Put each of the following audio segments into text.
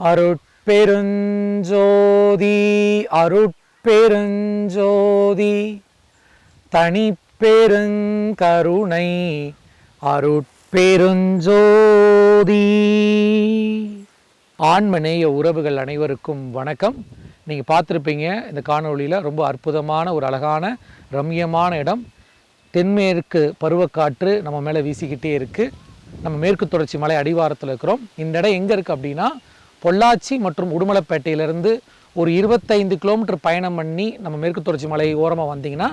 அருட்பெருஞ்சோதி அருட்பெருஞ்சோதி தனிப்பெருங்கருணை அருட்பெருஞ்சோதி. ஆன்மநேய உறவுகள் அனைவருக்கும் வணக்கம். நீங்கள் பார்த்துருப்பீங்க இந்த காணொளியில் ரொம்ப அற்புதமான ஒரு அழகான ரம்யமான இடம். தென்மேற்கு பருவக்காற்று நம்ம மேலே வீசிக்கிட்டே இருக்குது நம்ம மேற்கு தொடர்ச்சி மலை அடிவாரத்தில் இருக்கிறோம். இந்த இடம் எங்கே இருக்குது அப்படின்னா பொள்ளாச்சி மற்றும் உடுமலைப்பேட்டையிலேருந்து ஒரு இருபத்தைந்து கிலோமீட்டர் பயணம் பண்ணி நம்ம மேற்கு தொடர்ச்சி மலை ஓரமாக வந்தீங்கன்னா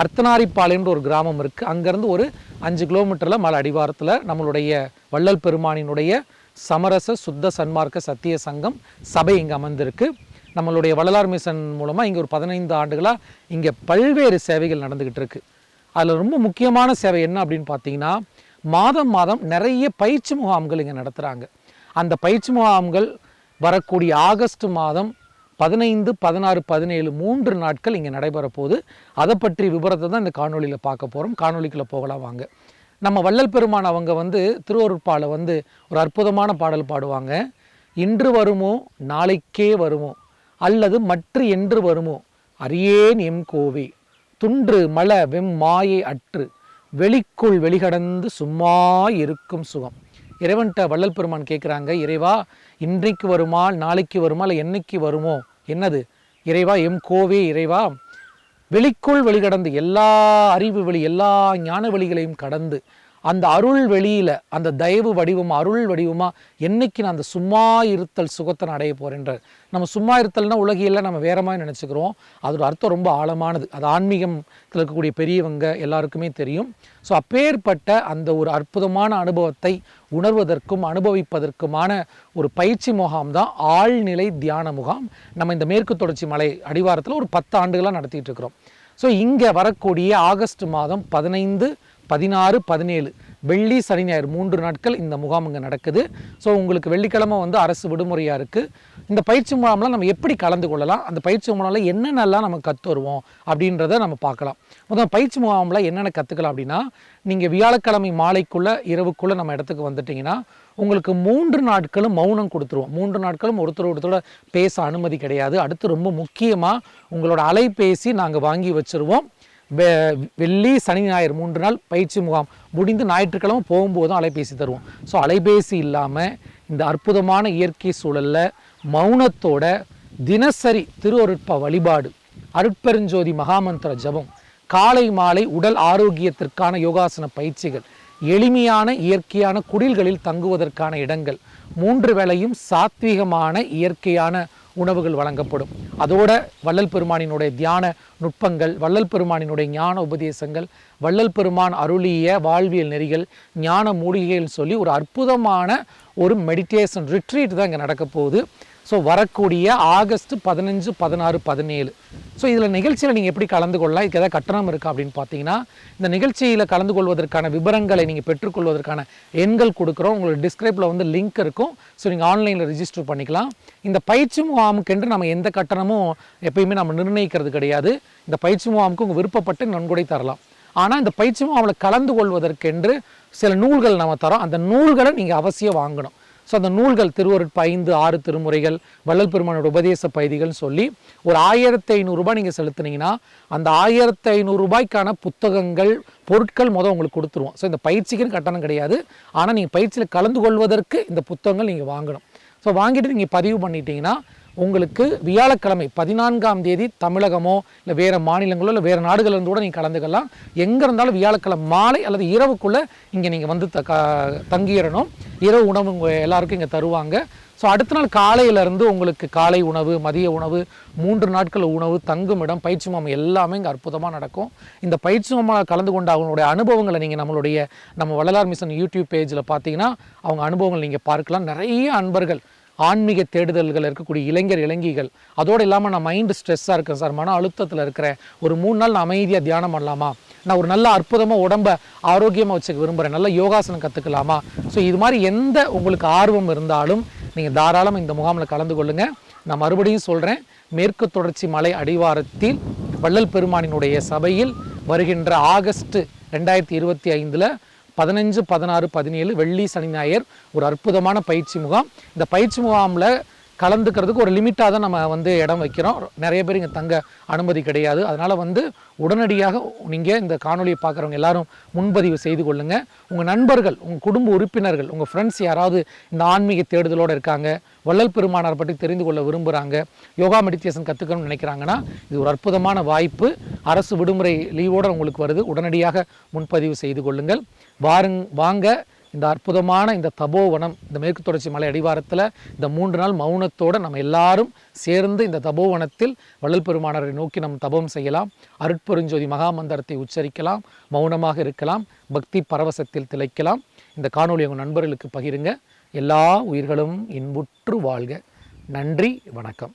அர்த்தனாரிப்பாளையம்ன்ற ஒரு கிராமம் இருக்குது அங்கேருந்து ஒரு அஞ்சு கிலோமீட்டரில் மலை அடிவாரத்தில் நம்மளுடைய வள்ளல் பெருமானினுடைய சமரச சுத்த சன்மார்க்க சத்திய சங்கம் சபை இங்கே அமர்ந்திருக்கு. நம்மளுடைய வள்ளலார் மிஷன் மூலமாக இங்கே ஒரு பதினைந்து ஆண்டுகளாக இங்கே பல்வேறு சேவைகள் நடந்துக்கிட்டு இருக்குது அதில் ரொம்ப முக்கியமான சேவை என்ன அப்படின்னு பார்த்தீங்கன்னா மாதம் மாதம் நிறைய பயிற்சி முகாம்கள் இங்கே நடத்துகிறாங்க அந்த பயிற்சி முகாம்கள் வரக்கூடிய ஆகஸ்ட் மாதம் பதினைந்து பதினாறு பதினேழு மூன்று நாட்கள் இங்கே நடைபெற போது அதை பற்றி விவரத்தை தான் இந்த காணொலியில் பார்க்க போகிறோம் காணொலிக்குள்ளே போகலாம் வாங்க. நம்ம வள்ளல் பெருமான் அவங்க வந்து திருவருட்பால வந்து ஒரு அற்புதமான பாடல் பாடுவாங்க. இன்று வருமோ நாளைக்கே வருமோ. அல்லது மற்று என்று வருமோ? அரியேன் எம் கோவே. துன்று மல வெம் மாயை அற்று. வெளிக்குள் வெளிகடந்து சும்மா இருக்கும் சுகம். இறைவன்கிட்ட வள்ளல் பெருமான் கேட்குறாங்க இறைவா இன்றைக்கு வருமா நாளைக்கு வருமா இல்லை என்னைக்கு வருமோ? என்னது? இறைவா எம் கோவே இறைவா. வெளிக்குள் வெளிகடந்து எல்லா அறிவு வெளி எல்லா ஞான வெளிகளையும் கடந்து அந்த அருள் வெளியில் அந்த தயவு வடிவமாக அருள் வடிவமாக என்றைக்கு நான் அந்த சும்மா இருத்தல் சுகத்தை நான் அடைய போறேன்ற நம்ம சும்மா இருத்தல்னா உலகியல்ல நம்ம வேற மாதிரி நினச்சிக்கிறோம். அதோட அர்த்தம் ரொம்ப ஆழமானது. அது ஆன்மீகத்தில் இருக்கக்கூடிய பெரியவங்க எல்லாருக்குமே தெரியும். ஸோ அப்பேற்பட்ட அந்த ஒரு அற்புதமான அனுபவத்தை உணர்வதற்கும் அனுபவிப்பதற்குமான ஒரு பயிற்சி முகாம் தான் ஆழ்நிலை தியான முகாம். நம்ம இந்த மேற்கு தொடர்ச்சி மலை அடிவாரத்தில் ஒரு பத்து ஆண்டுகளாக நடத்திட்டு இருக்கிறோம். ஸோ இங்கே வரக்கூடிய ஆகஸ்ட் மாதம் பதினைந்து பதினாறு பதினேழு. வெள்ளி சனி ஞாயிறு மூன்று நாட்கள் இந்த முகாம் இங்கே நடக்குது. ஸோ உங்களுக்கு வெள்ளிக்கிழமை வந்து அரசு விடுமுறையாக இருக்குது இந்த பயிற்சி முகாம்லாம் நம்ம எப்படி கலந்து கொள்ளலாம்? அந்த பயிற்சி முகாமில் என்னென்னலாம் நம்ம கற்று வருவோம்? அப்படின்றத நம்ம பார்க்கலாம். முதல் பயிற்சி முகாமில் என்னென்ன கற்றுக்கலாம் அப்படின்னா நீங்கள் வியாழக்கிழமை மாலைக்குள்ளே இரவுக்குள்ளே நம்ம இடத்துக்கு வந்துட்டிங்கன்னா உங்களுக்கு மூன்று நாட்களும் மௌனம் கொடுத்துருவோம். மூன்று நாட்களும் ஒருத்தர் ஒருத்தரோட பேச அனுமதி கிடையாது. அடுத்து ரொம்ப முக்கியமாக உங்களோட அலைபேசி நாங்கள் வாங்கி வச்சுருவோம். வெள்ளி சனி ஞாயிறு மூன்று நாள் பயிற்சி முகாம். முடிந்து ஞாயிற்றுக்கிழமை போகும்போதும் அலைபேசி தருவோம். ஸோ அலைபேசி இல்லாமல் இந்த அற்புதமான இயற்கை சூழலில் மௌனத்தோட தினசரி திருவருட்ப வழிபாடு அருட்பெருஞ்சோதி மகாமந்திர ஜபம் காலை மாலை உடல் ஆரோக்கியத்திற்கான யோகாசன பயிற்சிகள் எளிமையான இயற்கையான குடில்களில் தங்குவதற்கான இடங்கள் மூன்று வேளையும் சாத்வீகமான இயற்கையான உணவுகள் வழங்கப்படும். அதோட வள்ளல் பெருமானினுடைய தியான நுட்பங்கள் வள்ளல் பெருமானினுடைய ஞான உபதேசங்கள் வள்ளல் பெருமான் அருளிய வாழ்வியல் நெறிகள் ஞான மூலிகைகள் சொல்லி ஒரு அற்புதமான ஒரு மெடிடேஷன் ரிட்ரீட் தான் இங்கே நடக்க போகுது. ஸோ வரக்கூடிய ஆகஸ்ட் பதினஞ்சு பதினாறு பதினேழு. ஸோ இதில் நிகழ்ச்சியில் நீங்கள் எப்படி கலந்து கொள்ளலாம்? இதுக்கு ஏதாவது கட்டணம் இருக்கா அப்படின்னு பார்த்தீங்கன்னா இந்த நிகழ்ச்சியில் கலந்து கொள்வதற்கான விவரங்களை நீங்கள் பெற்றுக்கொள்வதற்கான எண்கள் கொடுக்குறோம். உங்களுக்கு டிஸ்கிரைப்பில் வந்து லிங்க் இருக்கும். ஸோ நீங்கள் ஆன்லைனில் ரிஜிஸ்டர் பண்ணிக்கலாம். இந்த பயிற்சி முகாமுக்கென்று நம்ம எந்த கட்டணமும் எப்பயுமே நம்ம நிர்ணயிக்கிறது கிடையாது. இந்த பயிற்சி முகாமுக்கு உங்கள் விருப்பப்பட்டு நன்கொடை தரலாம். ஆனால் இந்த பயிற்சி முகாமில் கலந்து கொள்வதற்கென்று சில நூல்கள் நம்ம தரோம். அந்த நூல்களை நீங்கள் அவசியம் வாங்கணும். ஸோ அந்த நூல்கள் திருவருட்ப ஐந்து ஆறு திருமுறைகள் வள்ளல் பெருமானோட உபதேச பகுதிகள்னு சொல்லி ஒரு ஆயிரத்தி ஐநூறுரூபா நீங்கள் செலுத்துனீங்கன்னா அந்த ஆயிரத்தி ஐநூறுரூபாய்க்கான புத்தகங்கள் பொருட்கள் முதல் உங்களுக்கு கொடுத்துருவோம். ஸோ இந்த பயிற்சிக்குன்னு கட்டணம் கிடையாது. ஆனால் நீங்கள் பயிற்சியில் கலந்து கொள்வதற்கு இந்த புத்தகங்கள் நீங்கள் வாங்கணும். ஸோ வாங்கிட்டு நீங்கள் பதிவு பண்ணிட்டீங்கன்னா உங்களுக்கு வியாழக்கிழமை பதினான்காம் தேதி தமிழகமோ இல்லை வேறு மாநிலங்களோ இல்லை வேறு நாடுகள்லேருந்து கூட நீங்கள் கலந்துக்கலாம். எங்கே இருந்தாலும் வியாழக்கிழமை மாலை அல்லது இரவுக்குள்ளே இங்கே நீங்கள் வந்து த தங்கிடணும். இரவு உணவு எல்லாருக்கும் இங்கே தருவாங்க. ஸோ அடுத்த நாள் காலையிலேருந்து உங்களுக்கு காலை உணவு மதிய உணவு மூன்று நாட்கள் உணவு தங்குமிடம் பயிற்சி முகாம் எல்லாமே இங்கே அற்புதமாக நடக்கும். இந்த பயிற்சி முகாமில் கலந்து கொண்ட அவங்களுடைய அனுபவங்களை நீங்கள் நம்மளுடைய நம்ம வள்ளலார் மிஷன் யூடியூப் பேஜில் பார்த்தீங்கன்னா அவங்க அனுபவங்கள் நீங்கள் பார்க்கலாம். நிறைய அன்பர்கள் ஆன்மீக தேடுதல்கள் இருக்கக்கூடிய இளைஞர் இளைஞிகள். அதோடு இல்லாமல் நான் மைண்டு ஸ்ட்ரெஸ்ஸாக இருக்கேன் சார். மன அழுத்தத்தில் இருக்கிறேன். ஒரு மூணு நாள் நான் அமைதியாக தியானம் பண்ணலாமா? நான் ஒரு நல்ல அற்புதமாக உடம்ப ஆரோக்கியமாக வச்சுக்க விரும்புகிறேன் நல்ல யோகாசனம் கற்றுக்கலாமா ஸோ இது மாதிரி எந்த உங்களுக்கு ஆர்வம் இருந்தாலும் நீங்கள் தாராளம் இந்த முகாமில் கலந்து கொள்ளுங்கள் நான் மறுபடியும் சொல்கிறேன் மேற்கு தொடர்ச்சி மலை அடிவாரத்தில் வள்ளல் பெருமானினுடைய சபையில் வருகின்ற ஆகஸ்ட் ரெண்டாயிரத்தி இருபத்தி ஐந்தில் பதினஞ்சு பதினாறு பதினேழு வெள்ளி சனி ஞாயிறு ஒரு அற்புதமான பயிற்சி முகாம். இந்த பயிற்சி முகாமில் கலந்துக்கிறதுக்கு ஒரு லிமிட்டாக தான் நம்ம வந்து இடம் வைக்கிறோம். நிறைய பேர் இங்கே தங்க அனுமதி கிடையாது. அதனால் வந்து உடனடியாக நீங்கள் இந்த காணொலியை பார்க்குறவங்க எல்லாரும் முன்பதிவு செய்து கொள்ளுங்கள் உங்கள் நண்பர்கள் உங்கள் குடும்ப உறுப்பினர்கள் உங்கள் ஃப்ரெண்ட்ஸ் யாராவது இந்த ஆன்மீக தேடுதலோடு இருக்காங்க வள்ளல் பெருமானார் பற்றி தெரிந்து கொள்ள விரும்புகிறாங்க யோகா மெடிடேஷன் கற்றுக்கணும்னு நினைக்கிறாங்கன்னா இது ஒரு அற்புதமான வாய்ப்பு. அரசு விடுமுறை லீவோடு உங்களுக்கு வருது. உடனடியாக முன்பதிவு செய்து கொள்ளுங்கள். வாருங் வாங்க. இந்த அற்புதமான இந்த தபோவனம் இந்த மேற்கு தொடர்ச்சி மலை அடிவாரத்தில் இந்த மூன்று நாள் மௌனத்தோடு நம்ம எல்லாரும் சேர்ந்து இந்த தபோவனத்தில் வள்ளல் பெருமானரை நோக்கி நம் தபம் செய்யலாம். அருட்பெருஞ்சோதி மகாமந்திரத்தை உச்சரிக்கலாம் மௌனமாக இருக்கலாம் பக்தி பரவசத்தில் திளைக்கலாம். இந்த காணொலி உங்கள் நண்பர்களுக்கு பகிருங்க. எல்லா உயிர்களும் இன்புற்று வாழ்க. நன்றி வணக்கம்.